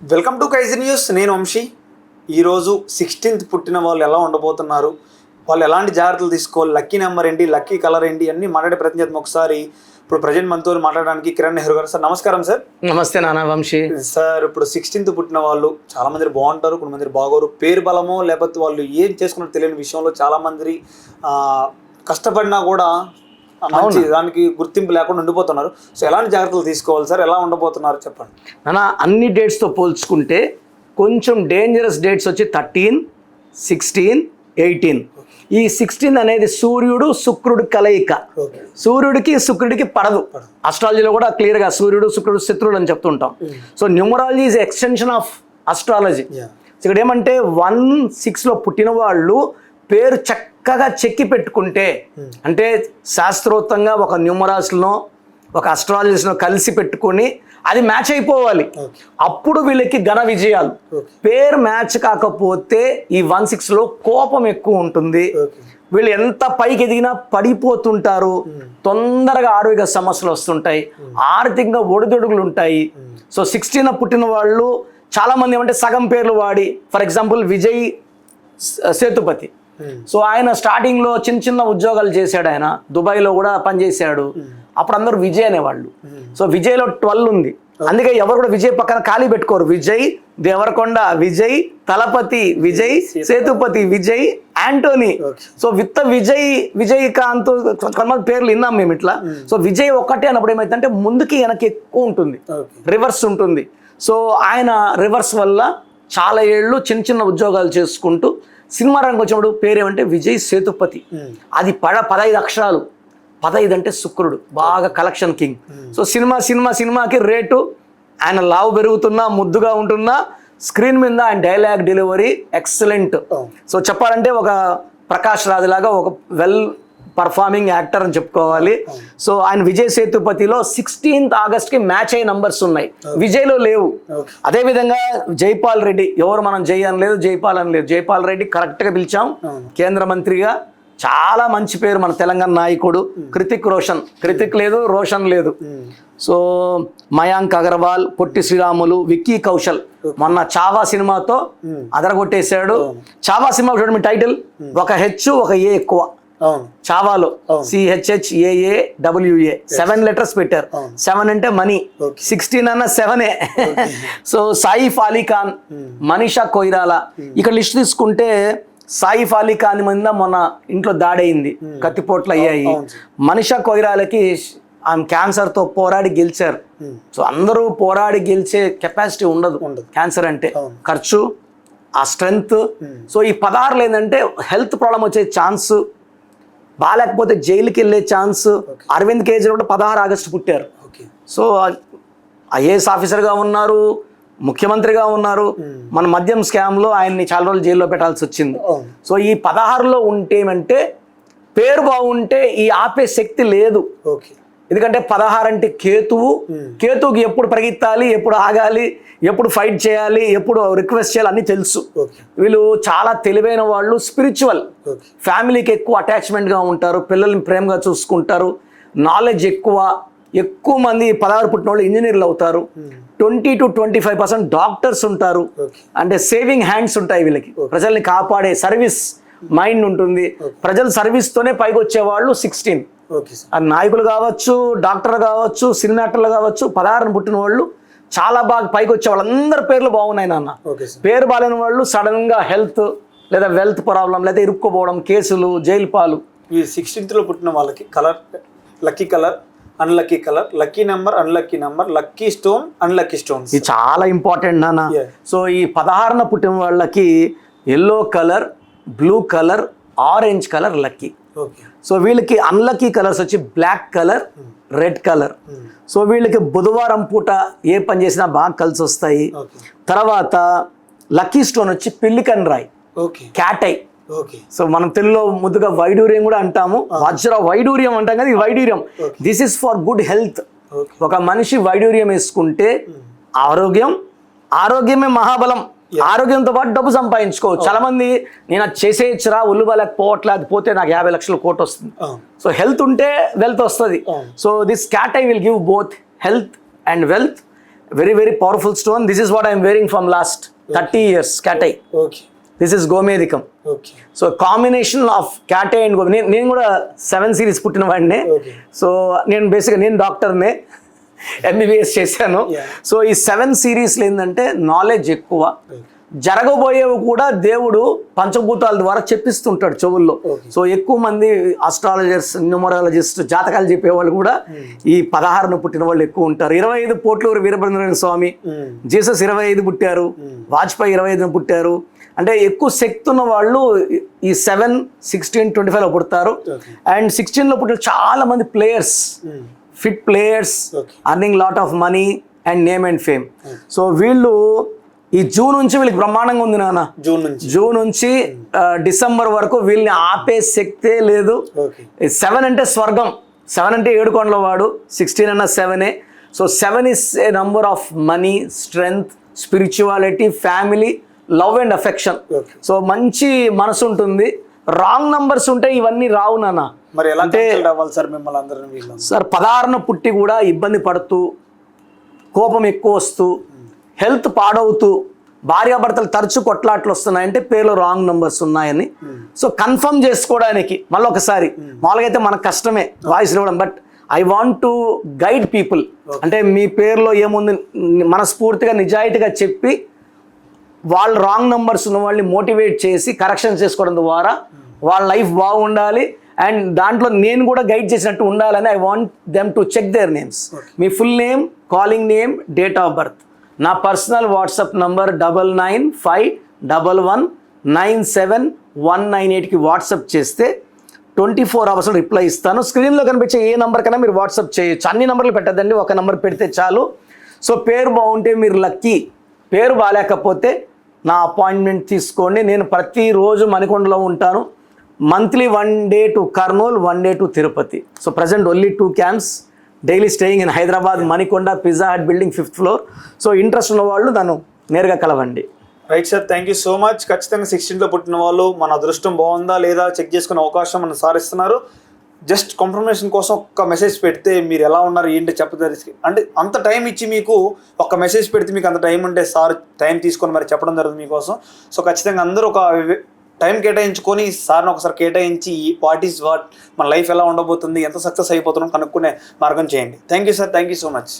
Welcome to కైజీ news. నేను వంశీ. ఈరోజు sixteenth పుట్టిన వాళ్ళు ఎలా ఉండబోతున్నారు? వాళ్ళు ఎలాంటి జాగ్రత్తలు తీసుకోవాలి? లక్కీ నెంబర్ ఏంటి? లక్కీ కలర్ ఏంటి? అన్ని మాట్లాడే ప్రయత్నం చేద్దాం ఒకసారి. ఇప్పుడు ప్రజెంట్ మనతో మాట్లాడడానికి కిరణ్ నెహ్రూ గారు. సార్ నమస్కారం సార్. నమస్తే నానా వంశీ. సార్ ఇప్పుడు సిక్స్టీన్త్ పుట్టిన వాళ్ళు చాలా మంది బాగుంటారు కొంతమంది బాగోరు. పేరు బలమో లేకపోతే వాళ్ళు ఏం చేసుకున్నారో తెలియని విషయంలో చాలా మంది కష్టపడినా కూడా మంచి దానికి గుర్తింపు లేకుండా ఉండిపోతున్నారు. సో ఎలాంటి జాగ్రత్తలు తీసుకోవాలి సార్? ఎలా ఉండబోతున్నారు చెప్పండి. నానా అన్ని డేట్స్తో పోల్చుకుంటే కొంచెం డేంజరస్ డేట్స్ వచ్చి థర్టీన్ సిక్స్టీన్ ఎయిటీన్ ఈ సిక్స్టీన్ అనేది సూర్యుడు శుక్రుడు కలయిక. సూర్యుడికి శుక్రుడికి పడదు. అస్ట్రాలజీలో కూడా క్లియర్గా సూర్యుడు శుక్రుడు శత్రుడు అని చెప్తుంటాం. So numerology is extension of astrology. ఇక్కడ ఏమంటే వన్ సిక్స్లో పుట్టిన వాళ్ళు పేరు చక్కగా చెక్కి పెట్టుకుంటే అంటే శాస్త్రోక్తంగా ఒక న్యూమరాస్లో ఒక అస్ట్రాలజిస్ట్ను కలిసి పెట్టుకొని అది మ్యాచ్ అయిపోవాలి. అప్పుడు వీళ్ళకి ఘన విజయాలు. పేరు మ్యాచ్ కాకపోతే ఈ వన్ సిక్స్లో కోపం ఎక్కువ ఉంటుంది. వీళ్ళు ఎంత పైకి ఎదిగినా పడిపోతుంటారు. తొందరగా ఆరోగ్య సమస్యలు వస్తుంటాయి. ఆర్థికంగా ఒడిదొడుగులు ఉంటాయి. సో సిక్స్టీన్ పుట్టిన వాళ్ళు చాలా మంది ఏమంటే సగం పేర్లు వాడి for example Vijay Sethupathi. So ఆయన స్టార్టింగ్లో చిన్న చిన్న ఉద్యోగాలు చేశాడు ఆయన. దుబాయ్లో కూడా పనిచేశాడు. అప్పుడు అందరూ విజయ్ అనేవాళ్ళు. సో విజయ్లో ట్వెల్వ్ ఉంది. అందుకే ఎవరు కూడా విజయ్ పక్కన ఖాళీ పెట్టుకోరు. విజయ్ దేవరకొండ విజయ్ తలపతి విజయ్ సేతుపతి విజయ్ యాంటోనీ సో విత్త విజయ్ విజయకాంత్ కొంతమంది పేర్లు విన్నాం మేము ఇట్లా. సో విజయ్ ఒక్కటే అన్నప్పుడు ఏమైందంటే ముందుకి వెనక్కి ఎక్కువ ఉంటుంది. రివర్స్ ఉంటుంది. సో ఆయన రివర్స్ వల్ల చాలా ఏళ్ళు చిన్న చిన్న ఉద్యోగాలు చేసుకుంటూ సినిమా రంగం వచ్చినప్పుడు పేరేమంటే విజయ్ సేతుపతి. అది పద పదహైదు అక్షరాలు. పదహైదు అంటే శుక్రుడు. బాగా collection king. So cinema cinema సినిమాకి రేటు ఆయన లావు పెరుగుతున్నా ముద్దుగా ఉంటున్నా స్క్రీన్ మీద ఆయన డైలాగ్ డెలివరీ ఎక్సలెంట్. సో చెప్పాలంటే ఒక ప్రకాష్ రాజ్ లాగా ఒక వెల్ పర్ఫార్మింగ్ యాక్టర్ అని చెప్పుకోవాలి. సో ఆయన విజయ్ సేతుపతిలో సిక్స్టీన్త్ ఆగస్ట్కి మ్యాచ్ అయ్యే నంబర్స్ ఉన్నాయి. విజయ్లో లేవు. ఓకే. అదే విధంగా జైపాల్ రెడ్డి ఎవరు మనం జై అని లేదు జైపాల్ అని లేదు. జైపాల్ రెడ్డి కరెక్ట్గా పిలిచాం. కేంద్ర మంత్రిగా. చాలా మంచి పేరు మన తెలంగాణ నాయకుడు. కృతిక్ రోషన్. కృతిక్ లేదు రోషన్ లేదు. సో మయాంక్ అగర్వాల్ పొట్టి శ్రీరాములు విక్కీ కౌశల్. మొన్న చావా సినిమాతో అదరగొట్టేశాడు. చావా సినిమా చూడండి మీ టైటిల్. ఒక హెచ్ ఒక ఏ ఎక్కువ. చావాలో. CHH AA WA seven letters పెట్టారు. సెవెన్ అంటే మనీ. సిక్స్టీన్ అన్న సెవెనే సో సాయిఫ్ అలీ ఖాన్ మనీషా కొయిరాలా ఇక్కడ లిస్ట్ తీసుకుంటే సాయిఫ్ అలీ ఖాన్ మీద మొన్న ఇంట్లో దాడైంది. కత్తిపోట్లు అయ్యాయి. మనీషా కొయిరాలకి ఆమె క్యాన్సర్తో పోరాడి గెలిచారు. సో అందరూ పోరాడి గెలిచే కెపాసిటీ ఉండదు. క్యాన్సర్ అంటే. ఖర్చు ఆ స్ట్రెంగ్త్ సో ఈ పదార్లు ఏంటంటే హెల్త్ ప్రాబ్లం వచ్చే ఛాన్స్ బాగాలేకపోతే జైలుకి వెళ్ళే ఛాన్స్ అరవింద్ కేజ్రీవాల్ కూడా పదహారు ఆగస్టు పుట్టారు. సో ఐఏఎస్ ఆఫీసర్గా ఉన్నారు ముఖ్యమంత్రిగా ఉన్నారు. మన మద్యం స్కామ్లో ఆయన్ని చాలా రోజులు జైల్లో పెట్టాల్సి వచ్చింది. అవును సో ఈ పదహారులో ఉంటే ఏమంటే పేరు బాగుంటే ఈ ఆపే శక్తి లేదు. ఓకే ఎందుకంటే పదహారు అంటే కేతువు కేతువుకి ఎప్పుడు పరిగెత్తాలి ఎప్పుడు ఆగాలి ఎప్పుడు ఫైట్ చేయాలి ఎప్పుడు రిక్వెస్ట్ చేయాలి అన్నీ తెలుసు. వీళ్ళు చాలా తెలివైన వాళ్ళు స్పిరిచువల్. ఫ్యామిలీకి ఎక్కువ అటాచ్మెంట్గా ఉంటారు పిల్లల్ని ప్రేమగా చూసుకుంటారు నాలెడ్జ్ ఎక్కువ ఎక్కువ మంది పదహారు పుట్టిన వాళ్ళు ఇంజనీర్లు అవుతారు. Twenty two twenty five percent doctors ఉంటారు. అంటే సేవింగ్ హ్యాండ్స్ ఉంటాయి వీళ్ళకి. ప్రజల్ని కాపాడే సర్వీస్ మైండ్ ఉంటుంది. ప్రజల సర్వీస్తోనే పైకి వచ్చేవాళ్ళు సిక్స్టీన్. నాయకులు కావచ్చు డాక్టర్ కావచ్చు సినిమా యాక్టర్లు కావచ్చు పదహారున పుట్టిన వాళ్ళు చాలా బాగా పైకి వచ్చే వాళ్ళందరి పేర్లు బాగున్నాయి నాన్న. ఓకే సార్ పేరు బాలేని వాళ్ళు సడన్గా హెల్త్ లేదా వెల్త్ ప్రాబ్లం లేదా ఇరుక్కుపోవడం కేసులు జైలు పాలు. ఈ సిక్స్టీన్త్లో పుట్టిన వాళ్ళకి colour lucky colour unlucky colour lucky number unlucky number lucky stone unlucky stones ఇది చాలా ఇంపార్టెంట్ నాన్న. సో ఈ పదహారున పుట్టిన వాళ్ళకి yellow colour blue colour orange colour lucky so వీళ్ళకి అన్లక్కీ కలర్స్ వచ్చి black colour red colour so వీళ్ళకి బుధవారం పూట ఏ పని చేసినా బాగా కలిసి వస్తాయి. తర్వాత లక్కీ స్టోన్ వచ్చి పిల్లికన్ Roy. Cat's eye. Okay so మనం తెలుగులో ముద్దుగా వైడూర్యం కూడా అంటాము. వజ్ర వైడూర్యం అంటాం కదా వైడూర్యం. This is for good health ఒక మనిషి వైడూర్యం వేసుకుంటే ఆరోగ్యం ఆరోగ్యమే మహాబలం. ఆరోగ్యంతో పాటు డబ్బు సంపాదించుకోవచ్చు. చాలా మంది నేను అది చేసేయచ్చురా ఒళ్ళు బాలేక పోవట్లే అది పోతే నాకు యాభై లక్షల కోట్ వస్తుంది. సో హెల్త్ ఉంటే వెల్త్ వస్తుంది. So this cat I will give both health and wealth very very powerful stone this is what I'm wearing from last thirty years cat's eye this is గోమేదికం so combination of cat's eye and గోమి నేను కూడా seven series పుట్టిన వాడినే. So నేను బేసిక్గా నేను డాక్టర్నే MBBS చేశాను. So ఈ సెవెన్ సిరీస్లో ఏంటంటే నాలెడ్జ్ ఎక్కువ. జరగబోయేవి కూడా దేవుడు పంచభూతాల ద్వారా చెప్పిస్తుంటాడు చెవుల్లో. సో ఎక్కువ మంది ఆస్ట్రాలజర్స్ న్యూమరాలజిస్ట్ జాతకాలు చెప్పేవాళ్ళు కూడా ఈ పదహారును పుట్టిన వాళ్ళు ఎక్కువ ఉంటారు. ఇరవై ఐదు పోట్లూరు వీరభద్ర స్వామి? జీసస్ ఇరవై ఐదు పుట్టారు వాజ్పేయి ఇరవై ఐదున పుట్టారు. అంటే ఎక్కువ శక్తి ఉన్న వాళ్ళు ఈ సెవెన్ సిక్స్టీన్ ట్వంటీ ఫైవ్లో పుడతారు. అండ్ సిక్స్టీన్లో పుట్టిన చాలా మంది players fit players. Earning lot of money and name and fame so వీళ్ళు ఈ జూన్ నుంచి వీళ్ళకి బ్రహ్మాండంగా ఉంది నాన్న. జూన్ నుంచి. జూన్ నుంచి డిసెంబర్ వరకు వీళ్ళని ఆపే శక్తే లేదు. సెవెన్ అంటే స్వర్గం. సెవెన్ అంటే ఏడు కొండల వాడు. సిక్స్టీన్ అన్న సెవెనే so seven is a number of money strength spirituality family love and affection. So మంచి మనసు ఉంటుంది. రాంగ్ నంబర్స్ ఉంటే ఇవన్నీ రావు నాన్న. మరి ఎలా అవ్వాలి సార్ మిమ్మల్ని అందరిని సార్ పదహారున పుట్టి కూడా ఇబ్బంది పడుతూ కోపం ఎక్కువ వస్తూ హెల్త్ పాడవుతూ భార్యాభర్తలు తరచు కొట్లాట్లు వస్తున్నాయంటే పేర్లో రాంగ్ నంబర్స్ ఉన్నాయని. సో కన్ఫర్మ్ చేసుకోవడానికి మళ్ళీ ఒకసారి మామూలుగా అయితే మనకు కష్టమే వాయిస్ ఇవ్వడం but I want to guide people. అంటే మీ పేరులో ఏముంది మనస్ఫూర్తిగా నిజాయితీగా చెప్పి వాళ్ళు రాంగ్ నంబర్స్ ఉన్న వాళ్ళని మోటివేట్ చేసి కరెక్షన్ చేసుకోవడం ద్వారా వాళ్ళ లైఫ్ బాగుండాలి. అండ్ దాంట్లో నేను కూడా గైడ్ చేసినట్టు ఉండాలని I want them to check their names me full name calling name date of birth నా personal WhatsApp number double nine five double one nine seven one nine ఎయిట్కి వాట్సాప్ చేస్తే twenty four అవర్స్లో reply ఇస్తాను. స్క్రీన్లో కనిపించే ఏ number కన్నా మీరు WhatsApp చేయొచ్చు. అన్ని నెంబర్లు పెట్టద్దండి. ఒక నెంబర్ పెడితే చాలు. సో పేరు బాగుంటే మీరు లక్కీ పేరు బాగాలేకపోతే నా అపాయింట్మెంట్ తీసుకోండి. నేను ప్రతిరోజు మణికొండలో ఉంటాను. Monthly one day to Kurnool one day to Tirupati so present only two camps daily staying in Hyderabad Manikonda Pizza Hut building fifth floor so interest ఉన్న వాళ్ళు నన్ను నేరుగా కలవండి. Right sir thank you so much ఖచ్చితంగా సిక్స్టీన్లో పుట్టిన వాళ్ళు మన అదృష్టం బాగుందా లేదా? చెక్ చేసుకునే అవకాశం మనం సారిస్తున్నారు జస్ట్ కన్ఫర్మేషన్ కోసం ఒక్క మెసేజ్ పెడితే మీరు ఎలా ఉన్నారు ఏంటి చెప్పదలిసి అంటే అంత టైం ఇచ్చి మీకు ఒక మెసేజ్ పెడితే మీకు అంత టైం ఉంటే సార్ టైం తీసుకొని మరి చెప్పడం జరుగుతుంది మీకోసం. సో ఖచ్చితంగా అందరూ ఒక టైం కేటాయించుకొని సార్ని ఒకసారి కేటాయించి వాట్ ఈస్ వాట్ మన లైఫ్ ఎలా ఉండబోతుంది ఎంత సక్సెస్ అయిపోతున్నాం కనుక్కునే మార్గం చేయండి. Thank you sir thank you so much